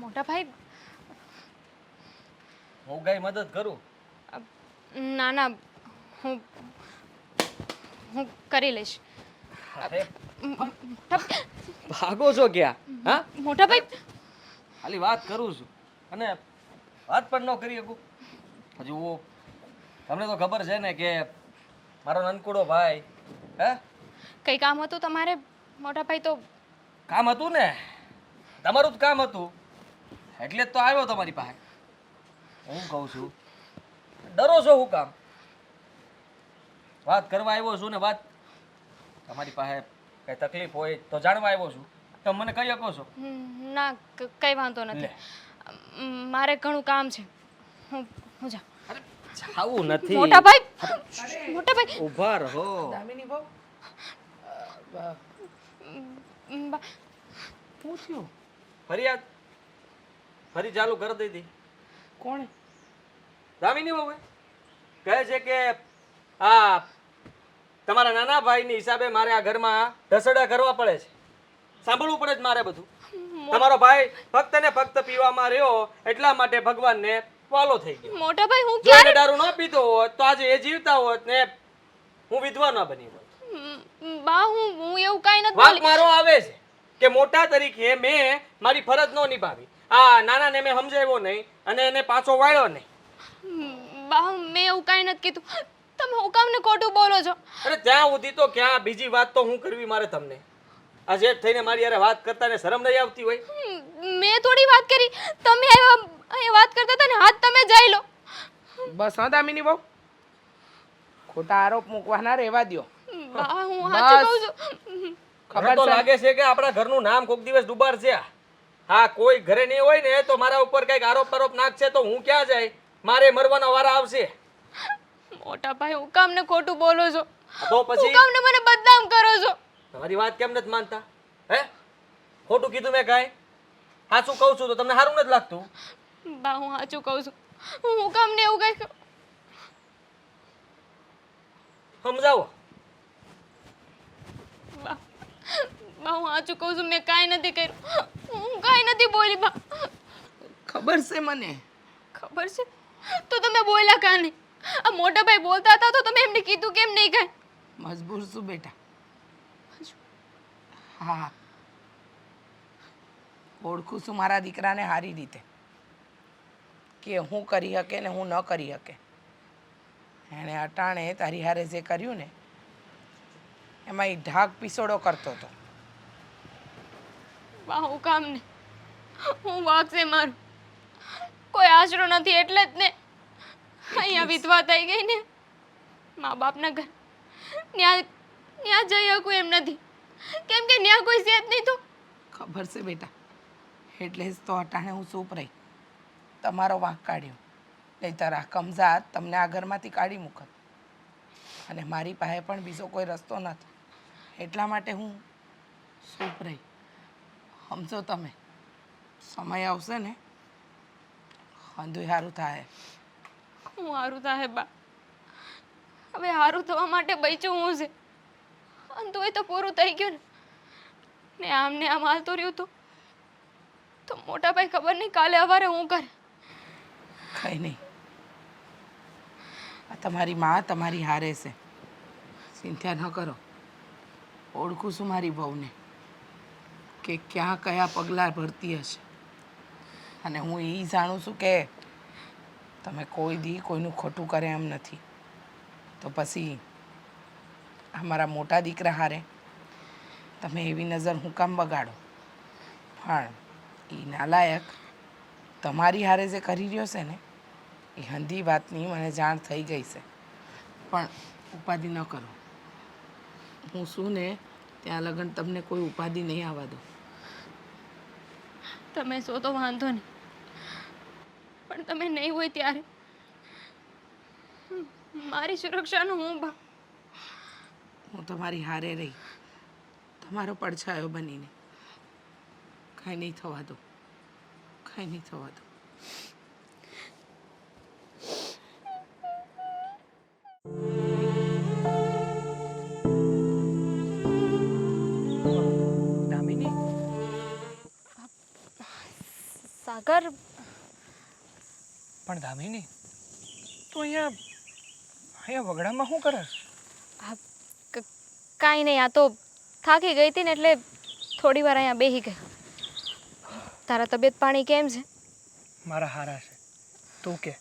મોટા ભાઈ હું કઈ મદદ કરું? ના ના હું હું કરી લઈશ. ભાગો છો ક્યાં? હા? મોટા ભાઈ ખાલી વાત કરું છું. અને વાત પણ ન કરી શકું. હજુ તમને તો ખબર છે ને કે મારો નનકુડો ભાઈ હે? કઈ કામ હતું તમારે? મોટા ભાઈ તો કામ હતું ને? તમારું જ કામ હતું. એટલે જ તો આવ્યો તમારી પાસે. હું કહું છું ડરો છો હું કામ? વાત કરવા આવ્યો છું ને વાત તમારી પાસે કઈ તકલીફ હોય તો જાણવા આવ્યો છું. તમે મને કહી શકો છો. ના કઈ વાંધો નથી. મારે ઘણું કામ છે. હું હું જાઉં. જાવું નથી. મોટા ભાઈ મોટા ભાઈ. ઊભા રહો. દામિની બહુ. થયું? ફરિયાદ. ફરી ચાલુ કરી દીધી કોણ? દામિની બહુ કહે છે કે આ તમારા નાના ભાઈની હિસાબે મારે આ ઘરમાં ઢસડા કરવા પડે છે. સાંભળવું પડે જ મારે બધું. તમારો ભાઈ ફક્ત ને ફક્ત પીવામાં રહ્યો એટલા માટે ભગવાનને વાલો થઈ ગયો. મોટા ભાઈ હું ક્યારે દારૂ ન પીતો હોત તો આજે એ જીવતા હોત ને હું વિધવા ન બની હોત. બા હું હું એવું કાઈ નથી વાત મારો આવે છે કે મોટા તરીકે મેં મારી ફરજ ન નિભાવી. આ નાના ને મેં સમજાવ્યો નહીં અને એને પાછો વાળ્યો નહીં. બા મેં એવું કાઈ નથી કીધું. તમે હું કામને ખોટું બોલો છો? અરે ત્યાં સુધી તો ક્યાં બીજી વાત તો હું કરવી મારે તમને. આ જેઠ થઈને મારી યારે વાત કરતા ને શરમ નહીં આવતી હોય? મેં થોડી વાત કરી. તમે એ વાત કરતા હતા ને હાથ તમે જઈ લો. બસ હા દામિની બહુ? ખોટા આરોપ મૂકવાના રહેવા દો બા હું હાચું કહું છું. ખબર તો લાગે છે કે આપણા ઘરનું નામ કોક દિવસ ડુબાર છે. હા કોઈ ઘરે નહીં હોય ને તો મારા ઉપર કંઈક આરોપ આરોપ નાખશે તો હું ક્યાં જાય? મારે મરવાનો વારો આવશે. મોટા ભાઈ હું કામને ખોટું બોલો છો? તો હું પછી કામને મને બદનામ કરો છો? તમારી વાત કેમ નથી માનતા? હે? ખોટું કીધું મેં કાંઈ? સાચું કહું છું તો તમને સારું નથી લાગતું? બા હું સાચું કહું છું. હું કામ ને એવું કઈ સમજાવો. બા બા હું સાચું કહું છું મેં કાંઈ નથી કર્યું. હું કાંઈ નથી બોલી બા. ખબર છે મને? ખબર છે? તો તમે બોલ્યા કાં નહીં આ મોટા ભાઈ બોલતા હતા તો તમે એમને કીધું કેમ નહીં કાંઈ? મજબૂર છું બેટા. હા ઓળખું છું મારા દીકરાને સારી રીતે. કે હું કરી શકે ને હું ન કરી શકે એણે અટાણે તારી હારે જે કર્યું ને એમાં એ ઢાક પીસોડો કરતો હતો. હું કામ નહીં હું વાઘ છે મારું. કોઈ આશરો નથી એટલે જ ને. અહીંયા વિધવા થઈ ગઈ ને. મા બાપના ઘર. ત્યાં ત્યાં જઈ શકું એમ નથી. કેમ કે ન્યા કોઈ છે જ નહીં તો? ખબર છે બેટા. એટલે જ તો અટાણે હું ચૂપ રહી. તમારો વાંક કાઢ્યો. નહીંતર આ કમઝાત તમને આ ઘરમાંથી કાઢી મૂકત. અને મારી પાસે પણ બીજો કોઈ રસ્તો નથી. એટલા માટે હું ચૂપ રહી. સમજો તમે. સમય આવશે ને? હંધુય સારું થાય. હું હારું થાય બા. હવે હારું થવા માટે બચ્યું હું છે? અને તોય તો પૂરું થઈ ગયું ને. આમ ને આમ હાલતું રહ્યું તું તો મોટા ભાઈ ખબર નહીં કાલે સવારે હું કરે. કંઈ નહીં. આ તમારી માં તમારી હારે છે. ચિંતા ન કરો. ઓળખું છું મારી બહુને કે ક્યાં કયા પગલાં ભરતી હશે. અને હું એ જાણું છું કે તમે કોઈ દી કોઈનું ખોટું કરે એમ નથી. તો પછી અમારા મોટા દીકરા હારે. તમે એવી નજર હું કામ બગાડો? પણ એ નાલાયક તમારી હારે જે કરી રહ્યો છે ને, એ હંધી વાતની મને જાણ થઈ ગઈ છે. પણ ઉપાધિ ન કરો. હું શું ને, ત્યાં લગન તમને કોઈ ઉપાધિ નહીં આવવા દો તમે સો તો વાંધો નહીં. પણ તમે નહીં હોય ત્યારે મારી સુરક્ષાનું હું હું તમારી હારે રહી. તમારો પડછાયો બનીને. કાંઈ નહીં થવા દો કાંઈ નહીં થવા દો સાગર? પણ દામિની તું અહીંયા અહીંયા વગડામાં શું કરે કાંઈ નહીં આ તો થાકી ગઈ હતી ને એટલે થોડી વાર અહીંયા બેસી ગઈ. તારા તબિયત પાણી કેમ છે? મારા હારા છે. તું કે?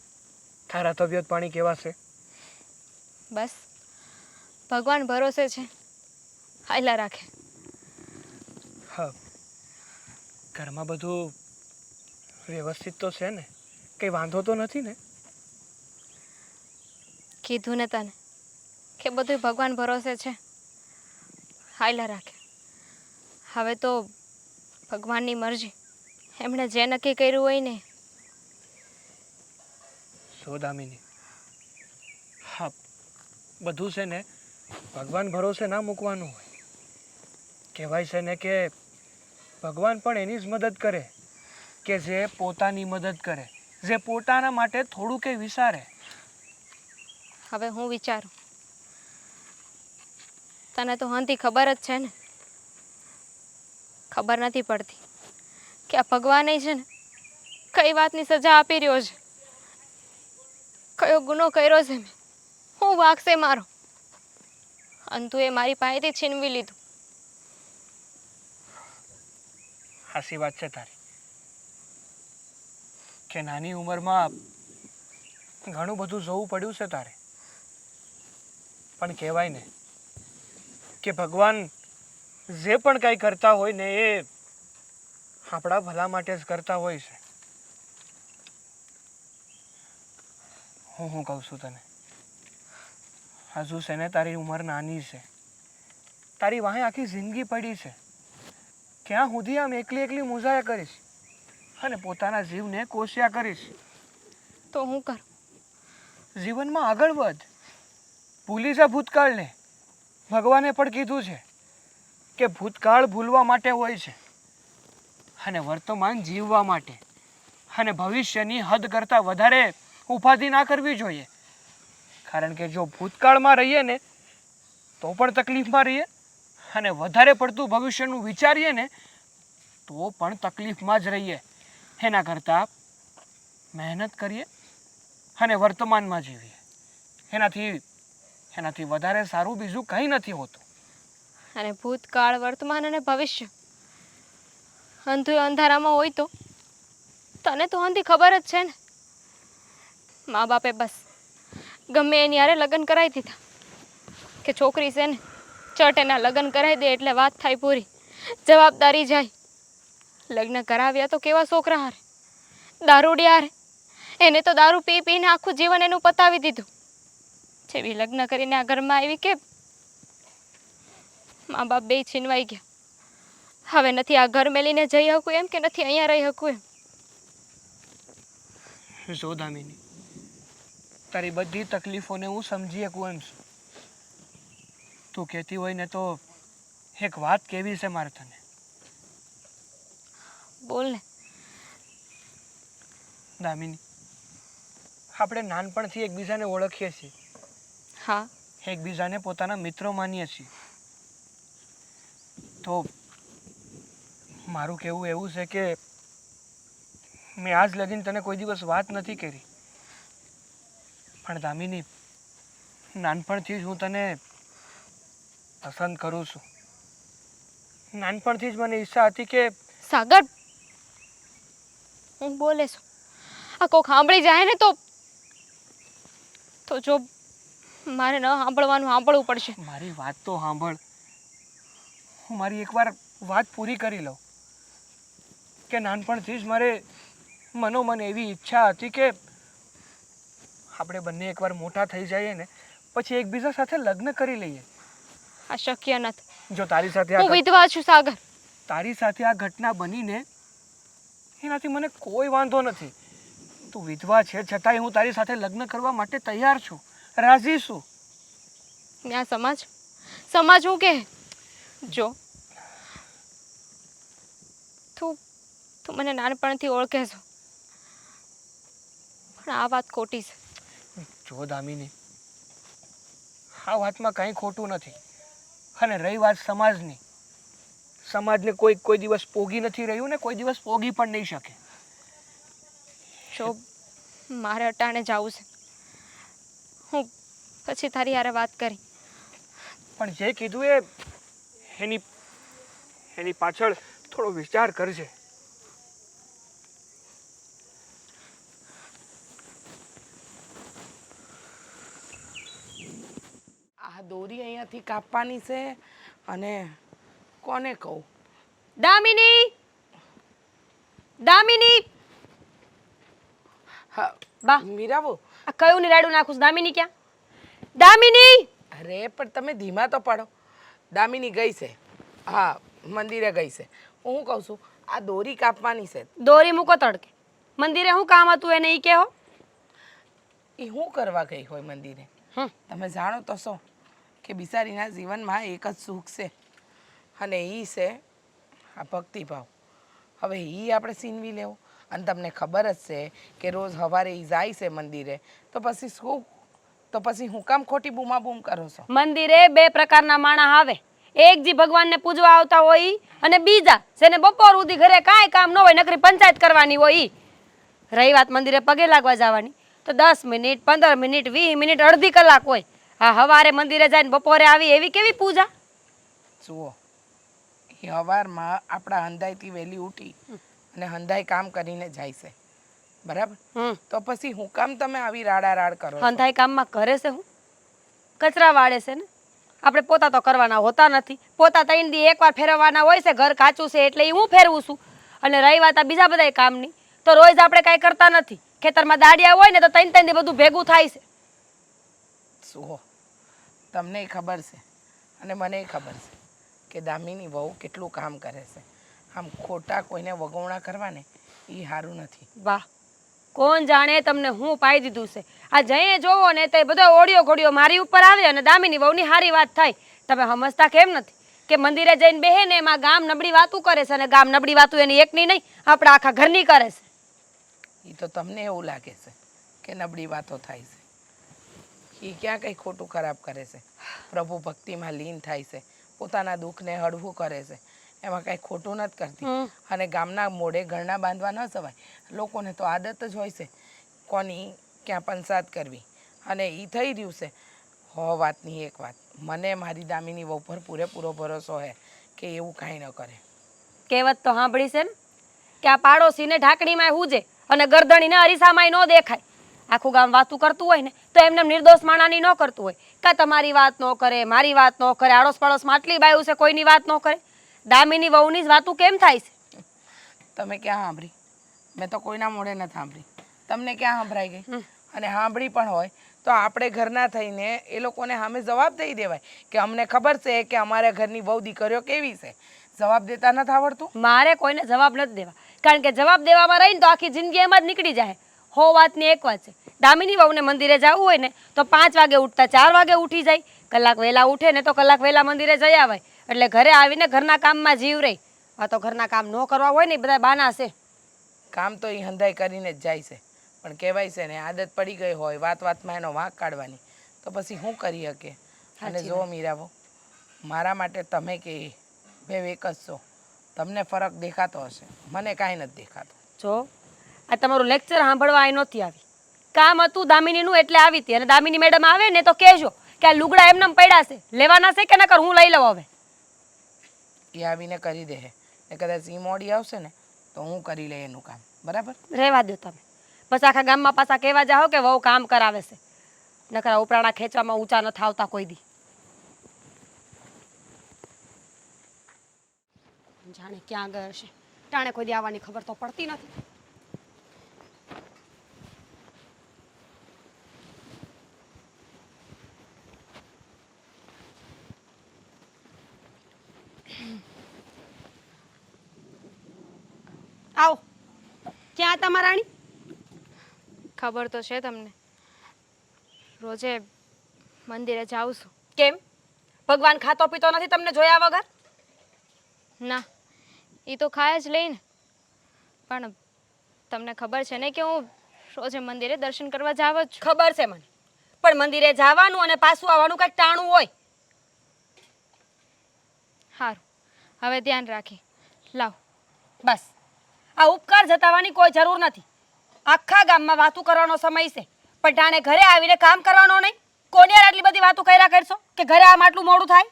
તારા તબિયત પાણી કેવા છે? બસ. ભગવાન ભરોસે છે. હાઈલા રાખે. હા. ઘરમાં બધું વ્યવસ્થિત તો છે ને? કંઈ વાંધો તો નથી ને? કીધું ને તને કે બધું ભગવાન ભરોસે છે. હાયલા રાખે. હવે તો ભગવાનની મરજી. એમણે જે નક્કી કર્યું હોય ને. સોદામિની હા બધું છે ને ભગવાન ભરોસે ના મૂકવાનું હોય. કહેવાય છે ને કે ભગવાન પણ એની જ મદદ કરે કે જે પોતાની મદદ કરે જે પોતાના માટે થોડું કે વિચારે. હવે હું વિચારું. તને તો હંતી ખબર જ છે ને? ખબર નથી પડતી કે આ ભગવાને છે ને કઈ વાતની સજા આપી રહ્યો છે? કયો ગુનો કર્યો છે મેં? હું વાગશે મારો? અંતુ એ મારી પાસેથી છીનવી લીધું. હાસી વાત છે તારી. કે નાની ઉંમરમાં ઘણું બધું જોવું પડ્યું છે તારે. પણ કહેવાય ને કે ભગવાન જે પણ કંઈ કરતા હોય ને એ આપણા ભલા માટે જ કરતા હોય છે. હું હું કહું છું તને? હજુ છે ને તારી ઉંમર નાની છે. તારી વાહે આખી જિંદગી પડી છે. ક્યાં સુધી આમ એકલી એકલી મુજાયા કરીશ? અને પોતાના જીવને કોશ્યા કરીશ? તો હું કરું? જીવનમાં આગળ વધ. ભૂલી જા ભૂતકાળને. ભગવાને પણ કીધું છે કે ભૂતકાળ ભૂલવા માટે હોય છે અને વર્તમાન જીવવા માટે અને ભવિષ્યની હદ કરતાં વધારે ઉપાધિ ના કરવી જોઈએ. કારણ કે જો ભૂતકાળમાં રહીએ ને, તો પણ તકલીફમાં રહીએ અને વધારે પડતું ભવિષ્યનું વિચારીએ ને, તો પણ તકલીફમાં જ રહીએ. એના કરતાં મહેનત કરીએ અને વર્તમાનમાં જીવીએ. એનાથી એનાથી વધારે સારું બીજું કંઈ નથી હોતું. અને ભૂતકાળ, વર્તમાન અને ભવિષ્ય. અંધું અંધારામાં હોય તો તને તો અંધી ખબર જ છે ને. મા બાપે બસ ગમે એની હારે લગ્ન કરાવી દીધા. કે છોકરી છે ને, ચટ એના લગ્ન કરાવી દે એટલે વાત થાય પૂરી. જવાબદારી જાય. લગ્ન કરાવ્યા તો કેવા છોકરા હારે? દારૂડિયા હારે? એને તો દારૂ પી પીને આખું જીવન એનું પતાવી દીધું. જેવી લગ્ન કરીને આ ઘરમાં આવી કે મા બાપ બે છીનવાઈ ગયા. હવે નથી આ ઘર મેલીને જઈ શકું એમ કે નથી અહીંયા રહી શકું એમ? જો દામિની તારી બધી તકલીફોને હું સમજી શકું એમ છું. તું કહેતી હોય ને તો એક વાત કેવી છે મારે તને? બોલ ને. દામિની આપણે નાનપણથી એકબીજાને ઓળખીએ છીએ. હા. એકબીજાને પોતાના મિત્રો માનીએ છીએ. તો મારું કહેવું એવું છે કે મેં આજ લગીન તને કોઈ દિવસ વાત નથી કરી. પણ દામિની નાનપણથી જ હું તને પસંદ કરું છું. નાનપણથી જ મને ઈચ્છા હતી કે સાગર હું બોલે છું. આ કોક સાંભળી જાય ને તો તો જો મારે ન સાંભળવાનું સાંભળવું પડશે. મારી વાત તો સાંભળ. હું મારી એકવાર વાત પૂરી કરી લઉં. કે નાનપણથી જ મારે મનોમન એવી ઈચ્છા હતી કે આપણે બંને એકવાર મોટા થઈ જઈએ ને પછી એકબીજા સાથે લગ્ન કરી લઈએ. આ શક્ય નથી. જો તારી સાથે હું વિધવા છું સાગર. તારી સાથે આ ઘટના બનીને એનાથી મને કોઈ વાંધો નથી. તું વિધવા છે છતાંય હું તારી સાથે લગ્ન કરવા માટે તૈયાર છું. રાજી છું ત્યાં આ સમાજ? સમાજ હું કે? જો. તું તું મને નાનપણથી ઓળખે છો પણ આ વાત ખોટી છે. જો દામિની આ વાતમાં કંઈ ખોટું નથી. અને રહી વાત સમાજની. સમાજને કોઈ કોઈ દિવસ પોગી નથી રહ્યું ને કોઈ દિવસ પોગી પણ નહીં શકે. જો મારે અટાણે જવું છે. હું પછી તારી હારે વાત કરી. પણ જે કીધું એ એની એની પાછળ થોડો વિચાર કરજે. આ દોરી અહીંયાથી કાપવાની છે અને કોને કહું? દામિની! દામિની! હા. બા. મીરાવો. આ કયું નિરાડું નાખું છું? દામિની ક્યાં? દામિની! અરે પણ તમે ધીમા તો પાડો. દામિની ગઈ છે. હા મંદિરે ગઈ છે. હું કહું છું? આ દોરી કાપવાની છે. દોરી મૂકો તડકે. મંદિરે શું કામ હતું એને ઈ કહો? એ શું કરવા ગઈ હોય મંદિરે. તમે જાણો તો છો કે બિચારીના જીવનમાં એક જ સુખ છે. અને એ છે આ ભક્તિભાવ. હવે એ આપણે સીનવી લેવો. અને તમને ખબર જ છે કે રોજ સવારે એ જાય છે મંદિરે. તો પછી શું? તો પછી હું કામ ખોટી બૂમા બૂમ કરો છો? મંદિરે બે પ્રકારના માણા આવે. એક જે ભગવાનને પૂજવા આવતા હોય ઈ, અને બીજા જેને બપોર સુધી ઘરે કાંઈ કામ ન હોય નકરી પંચાયત કરવાની હોય ઈ. રહી વાત મંદિરે પગે લાગવા જવાની. તો દસ મિનિટ પંદર મિનિટ વીસ મિનિટ અડધી કલાક હોય. હા હવારે મંદિરે જઈને બપોરે આવી એવી કેવી પૂજા? જુઓ એ સવારમાં આપણા અંધાઈથી વહેલી ઉઠી અને હંધાઈ કામ કરીને જાય છે. બરાબર? તો પછી હું કામ તમે આવી રાડા રાડ કરો? હંધાઈ કામમાં કરે છે હું? કચરા વાળે છે ને? આપણે પોતા તો કરવાના હોતા નથી. પોતા ત્રણ દી એકવાર ફેરવવાના હોય છે ઘર કાચું છે એટલે એ હું ફેરવું છું? અને રહી વાત બીજા બધા કામની. તો રોજ આપણે કાંઈ કરતા નથી. ખેતરમાં દાડિયા હોય ને તો ત્રણ ત્રણ દી બધું ભેગું થાય છે. શું તમને ખબર છે. અને મને ખબર છે કે દામિની વહુ કેટલું કામ કરે છે. આમ ખોટા કોઈને વગોવણા કરવા ને એ સારું નથી. વાહ કોણ જાણે તમને હું પાઈ દીધું છે? આ જઈએ જોવો ને તે બધો ઓડિયો ઘોડિયો મારી ઉપર આવે અને દામિની વહુની સારી વાત થાય. તમે સમજતા કેમ નથી કે મંદિરે જઈને બેહે ને એમાં ગામ નબળી વાતું કરે છે અને ગામ નબળી વાતું એની એકની નહીં આપણા આખા ઘરની કરે છે. એ તો તમને એવું લાગે છે કે નબળી વાતો થાય છે. એ ક્યાં કંઈ ખોટું ખરાબ કરે છે? પ્રભુ ભક્તિમાં લીન થાય છે. પોતાના દુઃખને હળવું કરે છે. એમાં કાંઈ ખોટું નથી કરતી. અને ગામના મોઢે ઘરના બાંધવા ન સવાય લોકોને તો આદત જ હોય છે કોની ક્યાં પંસાદ કરવી. અને એ થઈ રહ્યું છે. હો વાતની એક વાત. મને મારી દામીની વહુ પર પૂરેપૂરો ભરોસો હે કે એવું કાંઈ ન કરે. કહેવત તો સાંભળી છે કે આ પાડોશીને ઢાંકણીમાં હુજે અને ગરદણીને અરીસામાં ન દેખાય. આખું ગામ વાતું કરતું હોય ને તો એમને નિર્દોષ માણાની ન કરતું હોય. કાં તમારી વાત ન કરે મારી વાત ન કરે આડોશ પાડોશમાં આટલી બાયું છે કોઈની વાત ન કરે. દામિની વહુની જ વાતું કેમ થાય છે? તમે ક્યાં સાંભળી? મેં તો કોઈના મોઢે નથી સાંભળી. તમને ક્યાં સંભળાઈ ગઈ? અને સાંભળી પણ હોય તો આપણે ઘરના થઈને એ લોકોને સામે જવાબ દઈ દેવાય કે અમને ખબર છે કે અમારા ઘરની બહુ દીકરીઓ કેવી છે. જવાબ દેતા નથી આવડતું? મારે કોઈને જવાબ નથી દેવા. કારણ કે જવાબ દેવામાં રહીને તો આખી જિંદગી એમાં જ નીકળી જાય. હો વાતની એક વાત છે. દામિની વહુને મંદિરે જવું હોય ને તો પાંચ વાગે ઉઠતા ચાર વાગે ઉઠી જાય. કલાક વહેલા ઉઠે ને તો કલાક વહેલા મંદિરે જઈ આવાય. એટલે ઘરે આવીને ઘરના કામમાં જીવ રહે. આ તો ઘરના કામ ન કરવા હોય ને બધા બાના છે. કામ તો એ હંધાઈ કરીને જ જાય છે. પણ કહેવાય છે ને આદત પડી ગઈ હોય વાત વાતમાં એનો વાંક કાઢવાની. તો પછી શું કરી શકે? અને જો મીરાબો મારા માટે તમે કે બે એક જ છો. તમને ફરક દેખાતો હશે. મને કાંઈ નથી દેખાતો. જો આ તમારું લેક્ચર સાંભળવા અહીં નહોતી આવી. કામ હતું દામિનીનું એટલે આવી હતી. અને દામિની મેડમ આવે ને તો કહેજો કે આ લુગડા એમને પડ્યા છે. લેવાના છે કે નકર હું લઈ લઉં હવે? એ આવીને કરી દે ને કદાચ એ મોડી આવશે ને, તો હું કરી લઈ એનું કામ. બરાબર? રહેવા દો તમે. બસ આખા ગામમાં પાછા કહેવા જાઓ કે વહુ કામ કરાવે છે. નકરા ઉપરાણા ખેંચવામાં ઊંચા ન આવતા કોઈ દી. જાણે ક્યાં ગયો છે ટાણે કોઈ દી આવવાની ખબર તો પડતી નથી. આવો. ક્યાં હતા રાણી? ખબર તો છે તમને. રોજે મંદિરે જાઉં છું. કેમ? ભગવાન ખાતો પીતો નથી તમને જોયા વગર? ના એ તો ખાય જ લઈને. પણ તમને ખબર છે ને કે હું રોજે મંદિરે દર્શન કરવા જાવ જ ખબર છે મને. પણ મંદિરે જવાનું અને પાછું આવવાનું કંઈક ટાણું હોય. સારું હવે ધ્યાન રાખી. લાવ. બસ. આ ઉપકાર જતાવવાની કોઈ જરૂર નથી. આખા ગામમાં વાતું કરવાનો સમય છે. પણ ટાણે ઘરે આવીને કામ કરવાનો નહીં. કોની યાર આટલી બધી વાતો કર્યા કરશો? કે ઘરે આમ આટલું મોડું થાય?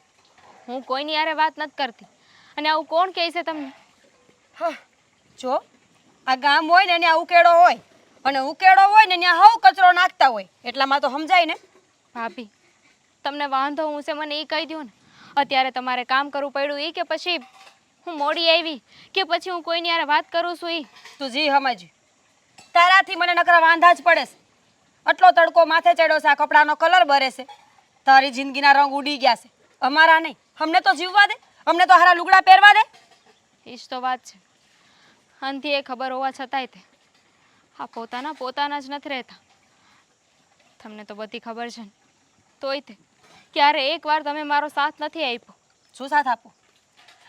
હું કોઈની યારે વાત નથી કરતી. અને આવું કોણ કહે છે તમને? હા જો આ ગામ હોય ને ત્યાં ઉકેડો હોય. અને ઉકેડો હોય ને ત્યાં હવ કચરો નાખતા હોય. એટલામાં તો સમજાય ને? ભાભી તમને વાંધો હું છે મને એ કહી દો ને. અત્યારે તમારે કામ કરવું પડ્યું એ કે પછી હું મોડી આવી કે પછી હું કોઈની યારે વાત કરું છું એ તું જી સમજ તારાથી મને નકરા વાંધા જ પડે છે. આટલો તડકો માથે ચડ્યો છે આ કપડાનો કલર બરે છે. તારી જિંદગીના રંગ ઉડી ગયા છે. અમારા નહીં. અમને તો જીવવા દે. અમને તો હારા લુગડા પહેરવા દે. એ જ તો વાત છે. અંતે એ ખબર હોવા છતાંય તે આ પોતાના પોતાના જ નથી રહેતા. તમને તો બધી ખબર છે ને. તોય તે ક્યારે એકવાર તમે મારો સાથ નથી આપ્યો. શું સાથ આપો?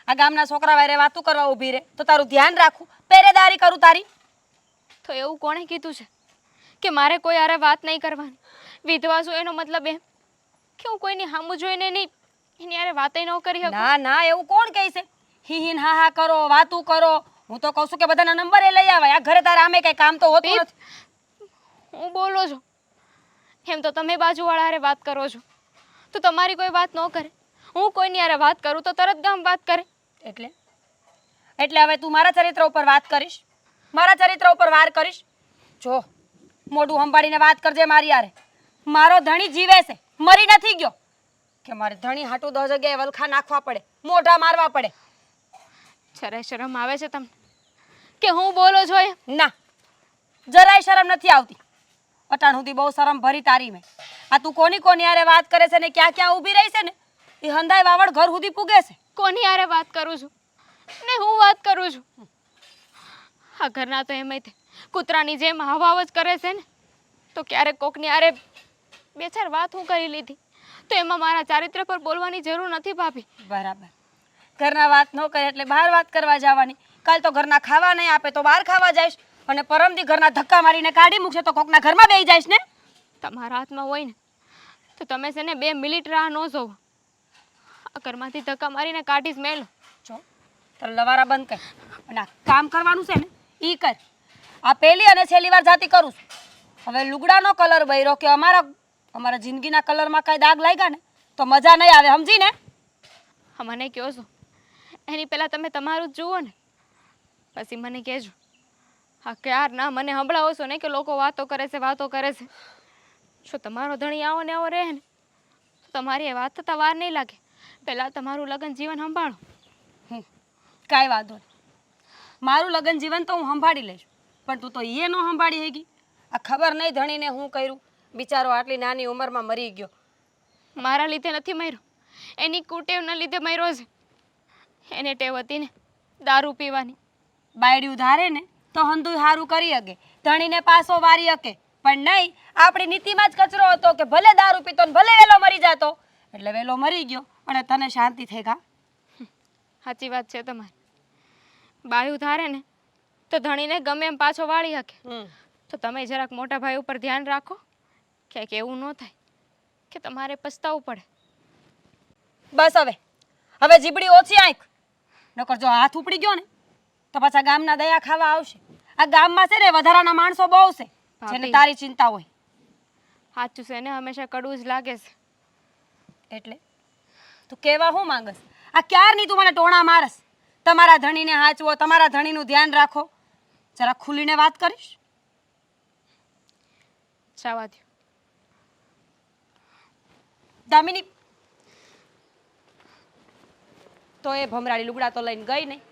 આ ગામના છોકરા વારે વાતું કરવા ઊભી રહે. તો તારું ધ્યાન રાખું. પહેરેદારી કરું તારી. તો એવું કોણે કીધું છે? કે મારે કોઈ હારે વાત નહીં કરવાની. વિધવા છું એનો મતલબ એમ કે હું કોઈની હામું જોઈને નહીં એની હારે વાતે ન કરી શકું. ના ના એવું કોણ કહે છે? હી હિન હા હા કરો વાતું કરો. હું તો કહું છું કે બધાના નંબર એ લઈ આવે આ ઘરે તારા આમે કઈ કામ તો હોતું નથી. હું બોલો છો. એમ તો તમે બાજુવાળા હારે વાત કરો છો. તો તમારી કોઈ વાત ન કરે. હું કોઈની હારે વાત કરું તો તરત ગામ વાત કરે. એટલે? એટલે હવે તું મારા ચરિત્ર ઉપર વાત કરીશ? મારા ચરિત્ર ઉપર વાર કરીશ? જો મોઢું સંભાળીને વાત કરજે મારી યારે મારો ધણી જીવે છે મરી નથી ગયો. કે મારે ધણી હાટું દસ જગ્યાએ વલખા નાખવા પડે મોઢા મારવા પડે? જરાય શરમ આવે છે તમને? કે હું બોલો છો એ ના જરાય શરમ નથી આવતી. અટાણ સુધી બહુ શરમ ભરી તારી મેં. આ તું કોની કોની યારે વાત કરે છે ને ક્યાં ક્યાં ઊભી રહી છે ને? એ હંધાય વાવડ ઘર સુધી પૂગે છે. કોની આરે વાત કરું છું? ને હું વાત કરું છું? આ ઘરના તો એમય તે કૂતરાની જેમ હાવ જ કરે છે ને. તો ક્યારેક કોકની હારે બે ચાર વાત હું કરી લીધી તો એમાં મારા ચારિત્ર પર બોલવાની જરૂર નથી ભાભી. બરાબર. ઘરના વાત ન કરે એટલે બહાર વાત કરવા જવાની. કાલ તો ઘરના ખાવા નહીં આપે તો બહાર ખાવા જઈશ. અને પરમદી ઘરના ધક્કા મારીને કાઢી મૂકશે તો કોકના ઘરમાં બેસી જઈશ ને? તમારા હાથમાં હોય ને તો તમે છે ને બે મિનિટ રાહ ન જોવો. ઘરમાંથી ધક્કા મારીને કાઢીશ મેલ. જો તારે લવારા બંધ કર. અને આ કામ કરવાનું છે ને ઈ કર. આ પહેલી અને છેલ્લી વાર જાતી કરું છું. હવે લુગડાનો કલર બૈરો કે અમારા અમારા જિંદગીના કલરમાં કાંઈ દાગ લાગ્યા ને તો મજા નહીં આવે સમજી ને? હા મને કહો છો. એની પહેલાં તમે તમારું જ જુઓ ને. પછી મને કહેજો. હા ક્યાર ના મને હમણાં છો ને કે લોકો વાતો કરે છે વાતો કરે છે. જો તમારો ધણી આવો ને આવો રહે ને તો તમારી એ વાત થતાં વાર નહીં લાગે. પહેલાં તમારું લગ્ન જીવન સંભાળો. હમ, કાંઈ વાંધો નહીં. મારું લગ્ન જીવન તો હું સંભાળી લઈશ પણ તું તો એ ન સંભાળી હેગી. આ ખબર નહીં ધણીને હું કર્યું? બિચારો આટલી નાની ઉંમરમાં મરી ગયો. મારા લીધે નથી મર્યો. એની કુટેવના લીધે મર્યો છે. એને ટેવ હતી ને દારૂ પીવાની. બાયડ્યું ધારે ને તો હંધુય સારું કરી શકે ધણીને પાસો વારી શકે પણ નહીં આપણી નીતિમાં જ કચરો હતો કે ભલે દારૂ પીતો ને ભલે વેલો મરી જાતો. એટલે વેલો મરી ગયો અને તને શાંતિ થઈ ગા. સાચી વાત છે તમારી. બાયું ધારે ને તો ધણીને ગમે એમ પાછો વાળી શકે તો તમે જરાક મોટા ભાઈ ઉપર ધ્યાન રાખો ક્યાંક એવું ન થાય કે તમારે પસ્તાવું પડે. બસ હવે. હવે જીબડી ઓછી આંખ. નકર જો હાથ ઉપડી ગયો ને તો પાછા ગામના દયા ખાવા આવશે. આ ગામમાં છે ને વધારાના માણસો બહુ છે જેને તારી ચિંતા હોય. સાચું છે ને હંમેશા કડવું જ લાગે છે. એટલે? તું કેવા હું માંગસ? આ ક્યારની તું મને ટોણા મારસ? તમારા ધણીને હાચવો, તમારા ધણીનું ધ્યાન રાખો. જરા ખુલીને વાત કરીશ? જવા દો દામિની, તો એ ભમરાડી લુગડા તો લઈને ગઈ નહીં.